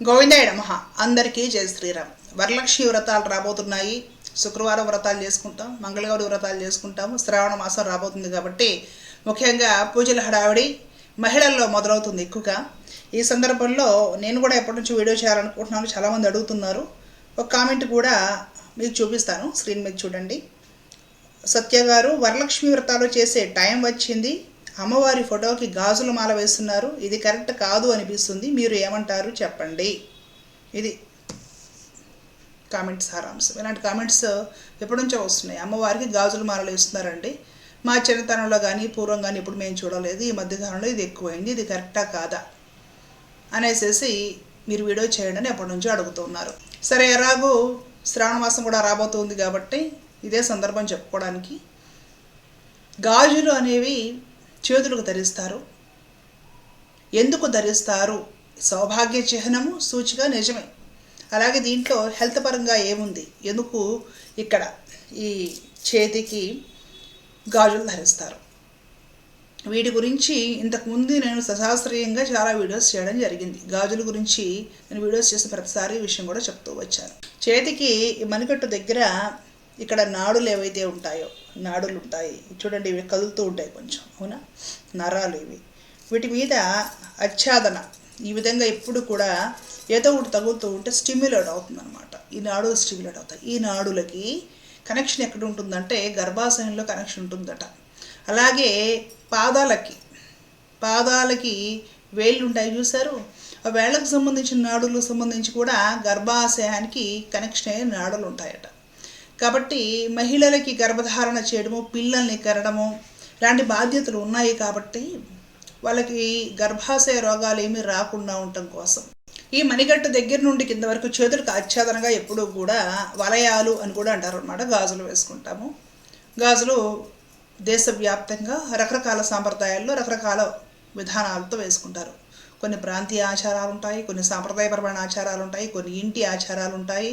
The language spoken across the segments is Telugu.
గోవిందాయ నమ. అందరికీ జయ శ్రీరామ్. వరలక్ష్మి వ్రతాలు రాబోతున్నాయి. శుక్రవారం వ్రతాలు చేసుకుంటాం. మంగళగౌరి వ్రతాలు చేసుకుంటాము. శ్రావణ మాసం రాబోతుంది కాబట్టి ముఖ్యంగా పూజల హడావిడి మహిళల్లో మొదలవుతుంది ఎక్కువగా. ఈ సందర్భంలో నేను కూడా ఎప్పటి నుంచి వీడియో చేయాలనుకుంటున్నాను. చాలామంది అడుగుతున్నారు. ఒక కామెంట్ కూడా మీకు చూపిస్తాను. స్క్రీన్ మీద చూడండి. సత్య గారు వరలక్ష్మి వ్రతాలు చేసే టైం వచ్చింది. అమ్మవారి ఫోటోకి గాజుల మాల వేస్తున్నారు. ఇది కరెక్ట్ కాదు అనిపిస్తుంది. మీరు ఏమంటారు చెప్పండి. ఇది కామెంట్స్ సారాంశం. ఇలాంటి కామెంట్స్ ఎప్పటి నుంచో వస్తున్నాయి. అమ్మవారికి గాజుల మాలలు వేస్తున్నారండి. మా చిన్నతనంలో కానీ పూర్వం కానీ ఇప్పుడు మేము చూడలేదు. ఈ మధ్యకాలంలో ఇది ఎక్కువైంది. ఇది కరెక్టా కాదా అనేసేసి మీరు వీడియో చేయండి అని ఎప్పటి నుంచో అడుగుతున్నారు. సరే ఎలాగూ శ్రావణ మాసం కూడా రాబోతుంది కాబట్టి ఇదే సందర్భం చెప్పుకోవడానికి. గాజులు అనేవి చేతులకు ధరిస్తారు. ఎందుకు ధరిస్తారు? సౌభాగ్య చిహ్నము సూచిక నిజమే. అలాగే దీంట్లో హెల్త్ పరంగా ఏముంది? ఎందుకు ఇక్కడ ఈ చేతికి గాజులు ధరిస్తారు? వీటి గురించి ఇంతకుముందు నేను సశాస్త్రీయంగా చాలా వీడియోస్ చేయడం జరిగింది. గాజుల గురించి నేను వీడియోస్ చేసిన ప్రతిసారి విషయం కూడా చెప్తూ వచ్చాను. చేతికి ఈ మణికట్టు దగ్గర ఇక్కడ నాడులు ఏవైతే ఉంటాయో నాడులు ఉంటాయి. చూడండి ఇవి కదులుతూ ఉంటాయి కొంచెం అవునా? నరాలు ఇవి. వీటి మీద ఆచ్ఛాదన. ఈ విధంగా ఎప్పుడు కూడా ఏదో ఒకటి తగులుతూ ఉంటే స్టిమ్యులేట్ అవుతుంది అనమాట ఈ నాడులు స్టిమ్యులేట్ అవుతాయి. ఈ నాడులకి కనెక్షన్ ఎక్కడ ఉంటుందంటే గర్భాశయంలో కనెక్షన్ ఉంటుందట. అలాగే పాదాలకి పాదాలకి వేళ్ళు ఉంటాయి చూసారు ఆ వేళ్ళకు సంబంధించిన నాడులకు సంబంధించి కూడా గర్భాశయానికి కనెక్షన్ అయ్యే నాడులు ఉంటాయట. కాబట్టి మహిళలకి గర్భధారణ చేయడము పిల్లల్ని కరడము ఇలాంటి బాధ్యతలు ఉన్నాయి కాబట్టి వాళ్ళకి గర్భాశయ రోగాలు ఏమీ రాకుండా ఉండటం కోసం. ఈ మణిగట్టు దగ్గర నుండి కింద వరకు చేతులకు ఆచ్ఛాదనగా ఎప్పుడూ కూడా వలయాలు అని కూడా అంటారు అనమాట గాజులు వేసుకుంటాము. గాజులు దేశవ్యాప్తంగా రకరకాల సాంప్రదాయాల్లో రకరకాల విధానాలతో వేసుకుంటారు. కొన్ని ప్రాంతీయ ఆచారాలు ఉంటాయి కొన్ని సాంప్రదాయపరమైన ఆచారాలు ఉంటాయి కొన్ని ఇంటి ఆచారాలు ఉంటాయి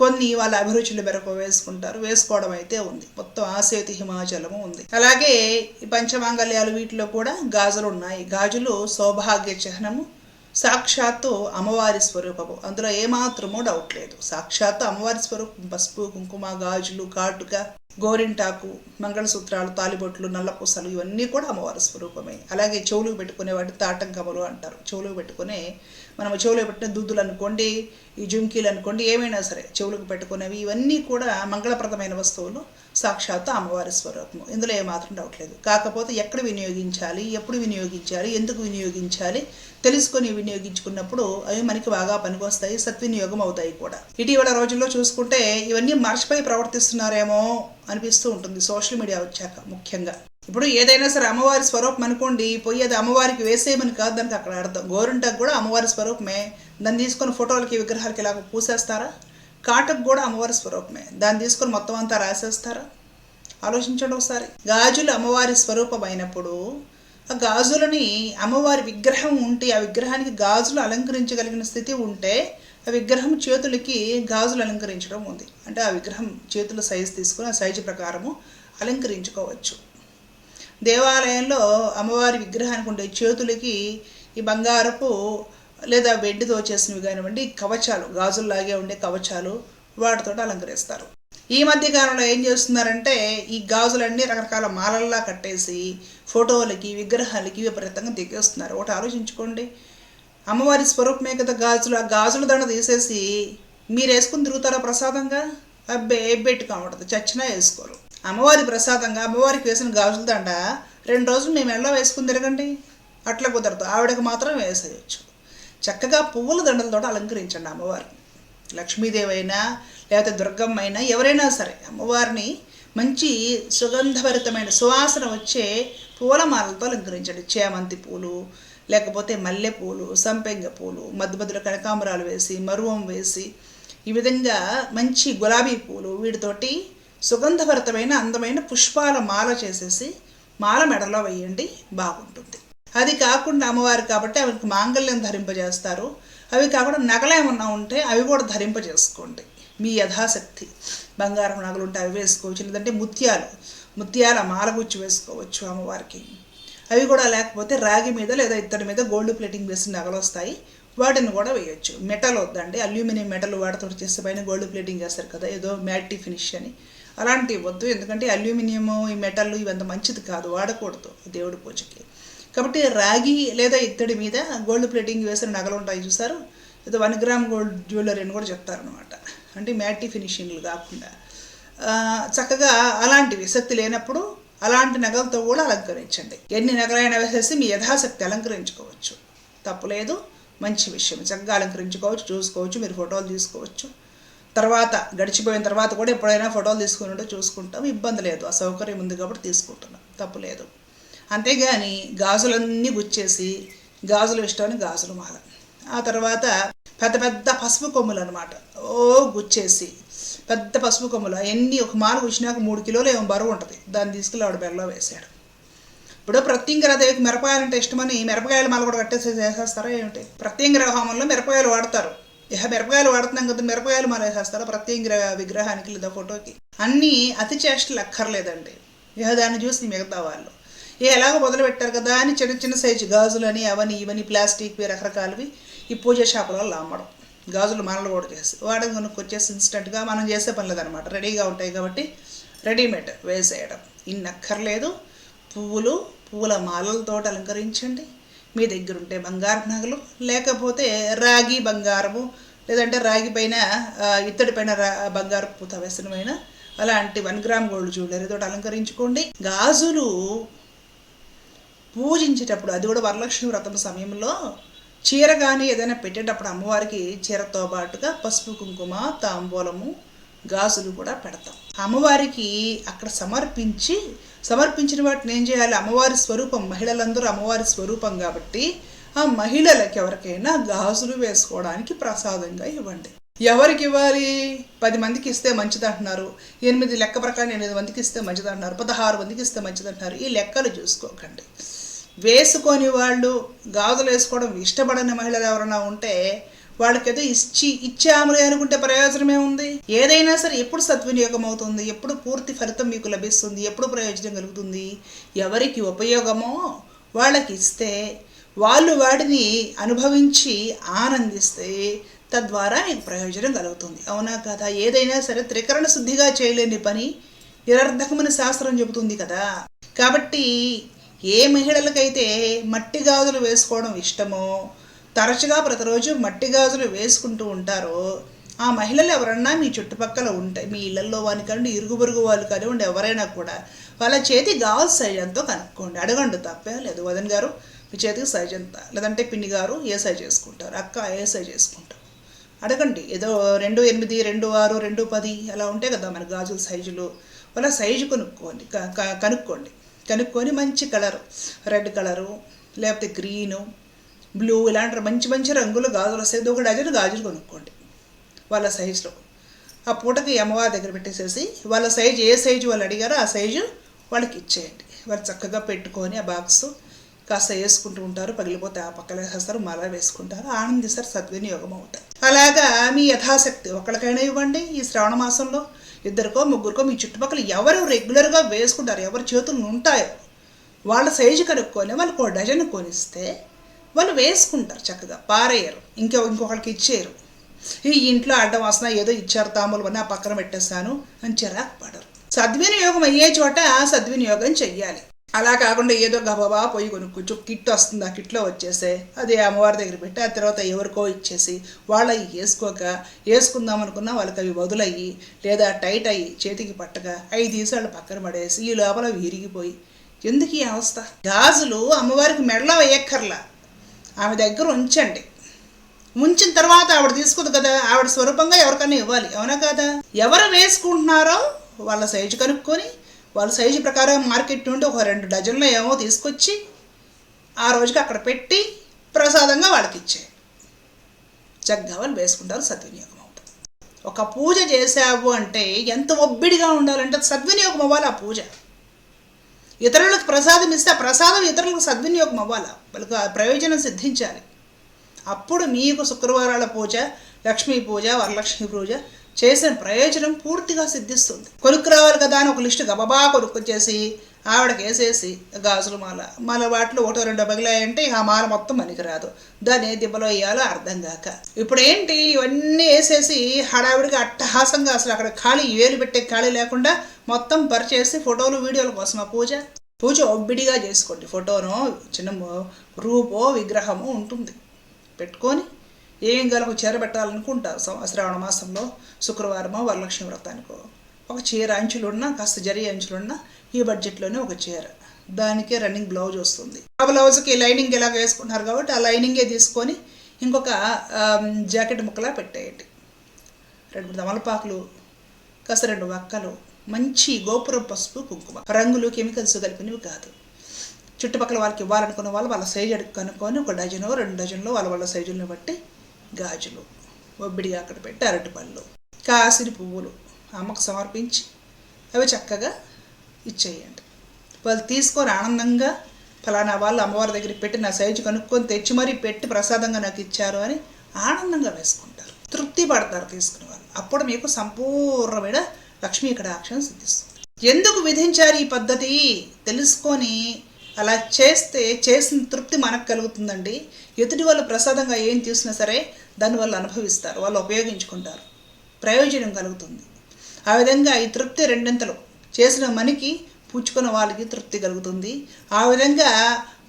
కొన్ని వాళ్ళ అభిరుచుల మేరకు వేసుకుంటారు వేసుకోవడం అయితే ఉంది. మొత్తం ఆసేతి హిమాచలము ఉంది. అలాగే ఈ వీటిలో కూడా గాజులు ఉన్నాయి గాజులు సౌభాగ్య చిహ్నము సాక్షాత్తు అమ్మవారి స్వరూపము. అందులో ఏమాత్రమూ డౌట్ లేదు. సాక్షాత్తు అమ్మవారి స్వరూపం పసుపు కుంకుమ గాజులు కాటుక గోరింటాకు మంగళసూత్రాలు తాలిబొట్లు నల్లపూసలు ఇవన్నీ కూడా అమ్మవారి స్వరూపమే. అలాగే చెవులు పెట్టుకునే వాటి తాటంకములు అంటారు. చెవులకు పెట్టుకునే మనం చెవులకు పెట్టిన దుద్దులు అనుకోండి ఈ జుంకీలు అనుకోండి ఏమైనా సరే చెవులకు పెట్టుకునేవి ఇవన్నీ కూడా మంగళప్రదమైన వస్తువులు సాక్షాత్తు అమ్మవారి స్వరూపము. ఇందులో ఏమాత్రం డౌట్ లేదు. కాకపోతే ఎక్కడ వినియోగించాలి ఎప్పుడు వినియోగించాలి ఎందుకు వినియోగించాలి తెలుసుకొని వినియోగించుకున్నప్పుడు అవి మనకి బాగా పనికొస్తాయి సద్వినియోగం అవుతాయి కూడా. ఇటీవల రోజుల్లో చూసుకుంటే ఇవన్నీ మర్చిపోయి ప్రవర్తిస్తున్నారేమో అనిపిస్తూ ఉంటుంది సోషల్ మీడియా వచ్చాక ముఖ్యంగా. ఇప్పుడు ఏదైనా సరే అమ్మవారి స్వరూపం అనుకోండి పోయి అది అమ్మవారికి వేసేయమని కాదు దానికి అక్కడ అర్థం. గోరింటకు కూడా అమ్మవారి స్వరూపమే. దాన్ని తీసుకొని ఫోటోలకి విగ్రహాలకి ఇలాగ పూసేస్తారా? కాటకు కూడా అమ్మవారి స్వరూపమే. దాన్ని తీసుకొని మొత్తం అంతా రాసేస్తారా? ఆలోచించండి ఒకసారి. గాజులు అమ్మవారి స్వరూపం అయినప్పుడు ఆ గాజులని అమ్మవారి విగ్రహం ఉంటే ఆ విగ్రహానికి గాజులు అలంకరించగలిగిన స్థితి ఉంటే ఆ విగ్రహం చేతులకి గాజులు అలంకరించడం ఉంది. అంటే ఆ విగ్రహం చేతుల సైజు తీసుకుని ఆ సైజు ప్రకారము అలంకరించుకోవచ్చు. దేవాలయంలో అమ్మవారి విగ్రహానికి ఉండే చేతులకి ఈ బంగారపు లేదా వెండితో చేసినవి కానివ్వండి కవచాలు గాజుల్లాగే ఉండే కవచాలు వాటితో అలంకరిస్తారు. ఈ మధ్య కాలంలో ఏం చేస్తున్నారంటే ఈ గాజులన్నీ రకరకాల మాలల్లా కట్టేసి ఫోటోలకి విగ్రహాలకి విపరీతంగా దిగేస్తున్నారు. ఒకటి ఆలోచించుకోండి. అమ్మవారి స్వరూపమే కదా గాజులు. ఆ గాజుల దండ తీసేసి మీరు వేసుకుని తిరుగుతారా ప్రసాదంగా? అబ్బే ఎబ్బెట్టు కావడదు. చచ్చినా వేసుకోరు. అమ్మవారి ప్రసాదంగా అమ్మవారికి వేసిన గాజుల దండ రెండు రోజులు మేము ఎలా వేసుకుని తిరగండి. అట్లా కుదరదు. ఆవిడకి మాత్రం వేసేయచ్చు. చక్కగా పువ్వుల దండలతో అలంకరించండి అమ్మవారిని. లక్ష్మీదేవి అయినా లేకపోతే దుర్గమ్మ అయినా ఎవరైనా సరే అమ్మవారిని మంచి సుగంధభరితమైన సువాసన వచ్చే పూలమాలతో అలంకరించండి. చేమంతి పూలు లేకపోతే మల్లె పూలు సంపెంగ పూలు మధ్య మధ్యలో కనకాంబరాలు వేసి మరువం వేసి ఈ విధంగా మంచి గులాబీ పూలు వీటితోటి సుగంధభరితమైన అందమైన పుష్పాల మాల చేసేసి మాల మెడలో వేయండి. బాగుంటుంది. అది కాకుండా అమ్మవారు కాబట్టి ఆవిడకి మాంగళ్యం ధరింపజేస్తారు. అవి కాకుండా నగలేమన్నా ఉంటే అవి కూడా ధరింపజేసుకోండి. మీ యథాశక్తి. బంగారం నగలు ఉంటే అవి వేసుకోవచ్చు. లేదంటే ముత్యాలు. ముత్యాల మాలగుచ్చి వేసుకోవచ్చు అమ్మవారికి. అవి కూడా లేకపోతే రాగి మీద లేదా ఇత్తడి మీద గోల్డ్ ప్లేటింగ్ వేసి నగలు వస్తాయి. వాటిని కూడా వేయొచ్చు. మెటల్ వద్దండి. అల్యూమినియం మెటల్ వాటితో చేస్తే పైన గోల్డ్ ప్లేటింగ్ చేస్తారు కదా. ఏదో మ్యాట్టి ఫినిష్ అని. అలాంటివి వద్దు. ఎందుకంటే అల్యూమినియం ఈ మెటల్ ఇవంత మంచిది కాదు. వాడకూడదు దేవుడి పూజకి. కాబట్టి రాగి లేదా ఇత్తడి మీద గోల్డ్ ప్లేటింగ్ వేసిన నగలు ఉంటాయి చూసారు? ఏదో వన్ గ్రామ్ గోల్డ్ జ్యువెలరీ అని కూడా చెప్తారనమాట అంటే మ్యాటి ఫినిషింగ్లు కాకుండా. చక్కగా అలాంటివి శక్తి లేనప్పుడు అలాంటి నగలతో కూడా అలంకరించండి. ఎన్ని నగలైనా వేసేసి మీ యథాశక్తి అలంకరించుకోవచ్చు. తప్పులేదు మంచి విషయం. చక్కగా అలంకరించుకోవచ్చు చూసుకోవచ్చు మీరు ఫోటోలు తీసుకోవచ్చు. తర్వాత గడిచిపోయిన తర్వాత కూడా ఎప్పుడైనా ఫోటోలు తీసుకున్నట్టు చూసుకుంటాం. ఇబ్బంది లేదు ఆ సౌకర్యం ఉంది కాబట్టి తీసుకుంటున్నాం. తప్పులేదు అంతేగాని గాజులన్నీ గుచ్చేసి గాజులు ఇష్టమని గాజులు మాల. ఆ తర్వాత పెద్ద పెద్ద పసుపు కొమ్ములు అనమాట ఓ గుచ్చేసి పెద్ద పసుపు కొమ్ములు. అవన్నీ ఒక మాల గుచ్చినాక మూడు కిలోలు ఏమో బరువు ఉంటుంది. దాన్ని తీసుకెళ్ళి ఆవిడ బెల్లం వేసాడు ఇప్పుడు ప్రత్యంగరాదేవికి మిరపకాయలు అంటే ఇష్టమని మిరపకాయలు మాల కూడా కట్టేసి వేసేస్తారా ఏమిటి? ప్రత్యంగర హోమంలో మిరపకాయలు వాడతారు. ఇహ మిరపకాయలు వాడుతున్నాం కదా మిరపకాయలు మాల వేసేస్తారా? ప్రత్యంగర విగ్రహానికి లేదా ఫోటోకి. అన్నీ అతి చేష్టలు అక్కర్లేదండి. ఇహ దాన్ని చూసి మిగతా వాళ్ళు. ఏ ఎలాగో మొదలు పెట్టారు కదా అని చిన్న చిన్న సైజు గాజులని అవని ఇవని ప్లాస్టిక్ రకరకాలవి ఈ పూజ షాపులలో అమ్మడం. గాజులు మనలు కూడా చేసి వాడని కొనుక్కొచ్చేసి ఇన్స్టెంట్గా మనం చేసే పని లేదనమాట. రెడీగా ఉంటాయి కాబట్టి రెడీమేడ్ వేసేయడం. ఇన్ని అక్కర్లేదు. పువ్వులు పువ్వుల మాలలతో అలంకరించండి. మీ దగ్గర ఉంటే బంగారు నగలు లేకపోతే రాగి బంగారము లేదంటే రాగి పైన ఇత్తడి పైన రా బంగారు పూత వేసినమైన అలాంటి వన్ గ్రామ్ గోల్డ్ జ్యువెలరీతో అలంకరించుకోండి. గాజులు పూజించేటప్పుడు అది కూడా వరలక్ష్మి వ్రతం సమయంలో చీర కానీ ఏదైనా పెట్టేటప్పుడు అమ్మవారికి చీరతో పాటుగా పసుపు కుంకుమ తాంబూలము గాజులు కూడా పెడతాం. అమ్మవారికి అక్కడ సమర్పించి సమర్పించిన వాటిని ఏం చేయాలి? అమ్మవారి స్వరూపం మహిళలందరూ అమ్మవారి స్వరూపం కాబట్టి ఆ మహిళలకి ఎవరికైనా గాజులు వేసుకోవడానికి ప్రసాదంగా ఇవ్వండి. ఎవరికి ఇవ్వాలి? పది మందికి ఇస్తే మంచిది అంటున్నారు. ఎనిమిది లెక్క ప్రకారం ఎనిమిది మందికి ఇస్తే మంచిది అంటున్నారు. పదహారు మందికి ఇస్తే మంచిది అంటున్నారు. ఈ లెక్కలు చూసుకోకండి. వేసుకొని వాళ్ళు గాజులు వేసుకోవడం ఇష్టపడని మహిళలు ఎవరైనా ఉంటే వాళ్ళకేదో ఇచ్చి ఇచ్చాములే అనుకుంటే ప్రయోజనమే ఉంది ఏదైనా సరే ఎప్పుడు సద్వినియోగం అవుతుంది ఎప్పుడు పూర్తి ఫలితం మీకు లభిస్తుంది? ఎప్పుడు ప్రయోజనం కలుగుతుంది? ఎవరికి ఉపయోగమో వాళ్ళకి ఇస్తే వాళ్ళు వాటిని అనుభవించి ఆనందిస్తే తద్వారా మీకు ప్రయోజనం కలుగుతుంది. అవునా కదా? ఏదైనా సరే త్రికరణ శుద్ధిగా చేయలేని పని నిరర్ధకమైన శాస్త్రం చెబుతుంది కదా. కాబట్టి ఏ మహిళలకైతే మట్టి గాజులు వేసుకోవడం ఇష్టమో తరచుగా ప్రతిరోజు మట్టి గాజులు వేసుకుంటూ ఉంటారో ఆ మహిళలు ఎవరన్నా మీ చుట్టుపక్కల ఉంటాయి మీ ఇళ్ళలో వాని కానివ్వండి ఇరుగు పొరుగు వాళ్ళు కానివ్వండి ఎవరైనా కూడా వాళ్ళ చేతి గాజు సైజ్ ఎంతో కనుక్కోండి. అడగండి తప్పే లేదు. వదన్ గారు మీ చేతికి సైజ్ ఎంత? లేదంటే పిన్ని గారు ఏ సైజ్ చేసుకుంటారు అక్క ఏ సైజ్ చేసుకుంటారు అడగండి. ఏదో రెండు ఎనిమిది రెండు ఆరు రెండు పది అలా ఉంటాయి కదా మన గాజుల సైజులు. వాళ్ళ సైజు కొనుక్కోండి. క- కనుక్కోండి. కనుక్కొని మంచి కలర్. రెడ్ కలరు లేకపోతే గ్రీను బ్లూ ఇలాంటి మంచి మంచి రంగులు గాజులు వస్తాయి. ఒక డజన్ గాజులు కొనుక్కోండి. వాళ్ళ సైజులో. ఆ పూటకి అమ్మవారి దగ్గర పెట్టేసేసి వాళ్ళ సైజు ఏ సైజు వాళ్ళు అడిగారో ఆ సైజు వాళ్ళకి ఇచ్చేయండి. వాళ్ళు చక్కగా పెట్టుకొని ఆ బాక్స్ కాస్త వేసుకుంటూ ఉంటారు పగిలిపోతే ఆ పక్కన వేసేస్తారు మరలా వేసుకుంటారు ఆనందిస్తారు సద్వినియోగం అవుతాయి. అలాగా మీ యథాశక్తి ఒకరికైనా ఇవ్వండి ఈ శ్రావణ మాసంలో. ఇద్దరికో ముగ్గురికో మీ చుట్టుపక్కల ఎవరు రెగ్యులర్గా వేసుకుంటారు ఎవరి చేతులు ఉంటాయో వాళ్ళ సైజు కనుక్కొని వాళ్ళకు ఒక డజన్ కొనిస్తే వాళ్ళు వేసుకుంటారు చక్కగా పారేయరు ఇంకో ఇంకొకరికి ఇచ్చేయరు. ఈ ఇంట్లో అడ్డం వస్తున్నా ఏదో ఇచ్చారు తాములు అని ఆ పక్కన పెట్టేస్తాను అని చిరాకు పడరు. సద్వినియోగం అయ్యే చోట సద్వినియోగం చెయ్యాలి. అలా కాకుండా ఏదో గబగబా పోయి కొనుక్కోవచ్చు. కిట్ వస్తుంది ఆ కిట్లో వచ్చేసే. అది అమ్మవారి దగ్గర పెట్టి ఆ తర్వాత ఎవరికో ఇచ్చేసి వాళ్ళు అవి వేసుకోక వేసుకుందాం అనుకున్నా వాళ్ళకి అవి వదులయ్యి లేదా టైట్ అయ్యి చేతికి పట్టక అవి తీసి వాళ్ళు పక్కన పడేసి ఈ లోపల విరిగిపోయి. ఎందుకు ఈ అవస్థ? గాజులు అమ్మవారికి మెడలో వేయక్కర్లా. ఆమె దగ్గర ఉంచండి. ఉంచిన తర్వాత ఆవిడ తీసుకోదు కదా ఆవిడ స్వరూపంగా ఎవరికైనా ఇవ్వాలి. అవునా కదా? ఎవరు వేసుకుంటున్నారో వాళ్ళ సైజు కనుక్కొని వాళ్ళ సైజు ప్రకారం మార్కెట్ నుండి ఒక రెండు డజన్లు ఏమో తీసుకొచ్చి ఆ రోజుకి అక్కడ పెట్టి ప్రసాదంగా వాళ్ళకి ఇచ్చే చక్కగా వాళ్ళు వేసుకుంటారు సద్వినియోగం అవుతుంది. ఒక పూజ చేసావు అంటే ఎంత ఒబ్బిడిగా ఉండాలంటే సద్వినియోగం అవ్వాలి ఆ పూజ. ఇతరులకు ప్రసాదం ఇస్తే ఆ ప్రసాదం ఇతరులకు సద్వినియోగం అవ్వాలి. వాళ్ళకి ఆ ప్రయోజనం సిద్ధించాలి. అప్పుడు మీకు శుక్రవారాల పూజ లక్ష్మీ పూజ వరలక్ష్మి పూజ చేసిన ప్రయోజనం పూర్తిగా సిద్ధిస్తుంది. కొనుక్కు రావాలి కదా అని ఒక లిస్టు గబబా కొనుక్కొచ్చేసి ఆవిడకి వేసేసి గాజుల మాల. మాల వాటిలో ఒకటో రెండో పగిలాయంటే ఆ మాల మొత్తం పనికిరాదు రాదు. దాన్ని ఏ దిబ్బలో వేయాలో అర్థం కాక. ఇప్పుడు ఏంటి? ఇవన్నీ వేసేసి హడావిడిగా అట్టహాసంగా అసలు అక్కడ ఖాళీ వేలు పెట్టే ఖాళీ లేకుండా మొత్తం పరిచేసి ఫోటోలు వీడియోల కోసం ఆ పూజ? పూజ ఒబ్బిడిగా చేసుకోండి. ఫోటోను చిన్న రూపో విగ్రహము ఉంటుంది. పెట్టుకొని ఏం గలకు చీర పెట్టాలనుకుంటారు శ్రావణ మాసంలో శుక్రవారమో వరలక్ష్మి వ్రతానికో. ఒక చీర అంచులున్నా కాస్త జరి అంచులున్నా ఈ బడ్జెట్లోనే ఒక చీర. దానికే రన్నింగ్ బ్లౌజ్ వస్తుంది. ఆ బ్లౌజ్కి లైనింగ్ ఎలాగ వేసుకుంటున్నారు కాబట్టి ఆ లైనింగే తీసుకొని ఇంకొక జాకెట్ ముక్కలా పెట్టేయండి. రెండు మూడు తమలపాకులు కాస్త రెండు వక్కలు మంచి గోపురం పసుపు కుంకుమ. రంగులు కెమికల్స్ కలిపినవి కాదు. చుట్టుపక్కల వాళ్ళకి ఇవ్వాలనుకున్న వాళ్ళు వాళ్ళ సైజు అడుగు కనుక్కొని ఒక డజను రెండు డజన్లు వాళ్ళ వాళ్ళ సైజులను బట్టి గాజులు ఒబ్బిడిగా అక్కడ పెట్టి అరటిపళ్ళు కాసిని పువ్వులు అమ్మకు సమర్పించి అవి చక్కగా ఇచ్చేయండి. వాళ్ళు తీసుకొని ఆనందంగా ఫలానా వాళ్ళు అమ్మవారి దగ్గర పెట్టి నా సైజు కనుక్కొని తెచ్చి మరీ పెట్టి ప్రసాదంగా నాకు ఇచ్చారు అని ఆనందంగా వేసుకుంటారు. తృప్తి పడతారు తీసుకునే వాళ్ళు. అప్పుడు మీకు సంపూర్ణమైన లక్ష్మీ ఇక్కడ ఆక్షన్ సిద్ధిస్తుంది. ఎందుకు విధించారు ఈ పద్ధతి? తెలుసుకొని అలా చేస్తే చేసిన తృప్తి మనకు కలుగుతుందండి. ఎదుటి వాళ్ళు ప్రసాదంగా ఏం తీసినా సరే దానివల్ల అనుభవిస్తారు వాళ్ళు ఉపయోగించుకుంటారు. ప్రయోజనం కలుగుతుంది. ఆ విధంగా ఈ తృప్తి రెండింతలు చేసిన మనకి పుచ్చుకున్న వాళ్ళకి తృప్తి కలుగుతుంది. ఆ విధంగా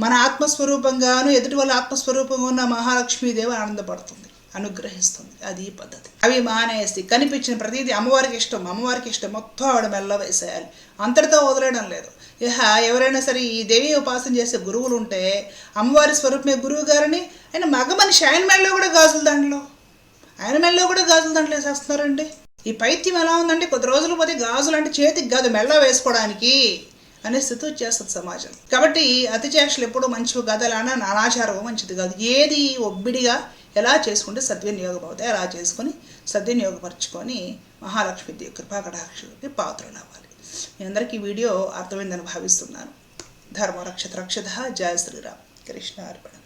మన ఆత్మస్వరూపంగాను ఎదుటి వాళ్ళ ఆత్మస్వరూపంగా ఉన్న మహాలక్ష్మీదేవి ఆనందపడుతుంది అనుగ్రహిస్తుంది. అది ఈ పద్ధతి. అవి మానేసి కనిపించిన ప్రతిదీ అమ్మవారికి ఇష్టం అమ్మవారికి ఇష్టం మొత్తం ఆవిడ మెల్ల వేసేయాలి. అంతటితో వదిలేయడం లేదు. ఇహ ఎవరైనా సరే ఈ దేవి ఉపాసన చేసే గురువులు ఉంటే అమ్మవారి స్వరూపమే గురువు గారిని ఆయన మగ మనిషి ఆయన మెడలో కూడా గాజుల దాంట్లో. ఆయన మెడలో కూడా గాజుల దాంట్లో వేసేస్తున్నారండి. ఈ పైత్యం ఎలా ఉందంటే కొద్ది రోజులు పోతే గాజులు అంటే చేతికి కాదు మెల్ల వేసుకోవడానికి అనే స్థితి వచ్చేస్తుంది సమాజం. కాబట్టి అతి చేష్టలు ఎప్పుడూ మంచివి కాదు అలానే అనాచారము మంచిది కాదు. ఏది ఒబ్బిడిగా ఎలా చేసుకుంటే సద్వినియోగం అవుతాయి అలా చేసుకొని సద్వినియోగపరచుకొని మహాలక్ష్మి దేవి పాత్రలు అవ్వాలి మీ అందరికీ వీడియో అర్థమైందని భావిస్తున్నాను. ధర్మరక్షత రక్షత జయ శ్రీరామ్. కృష్ణ అర్పణ.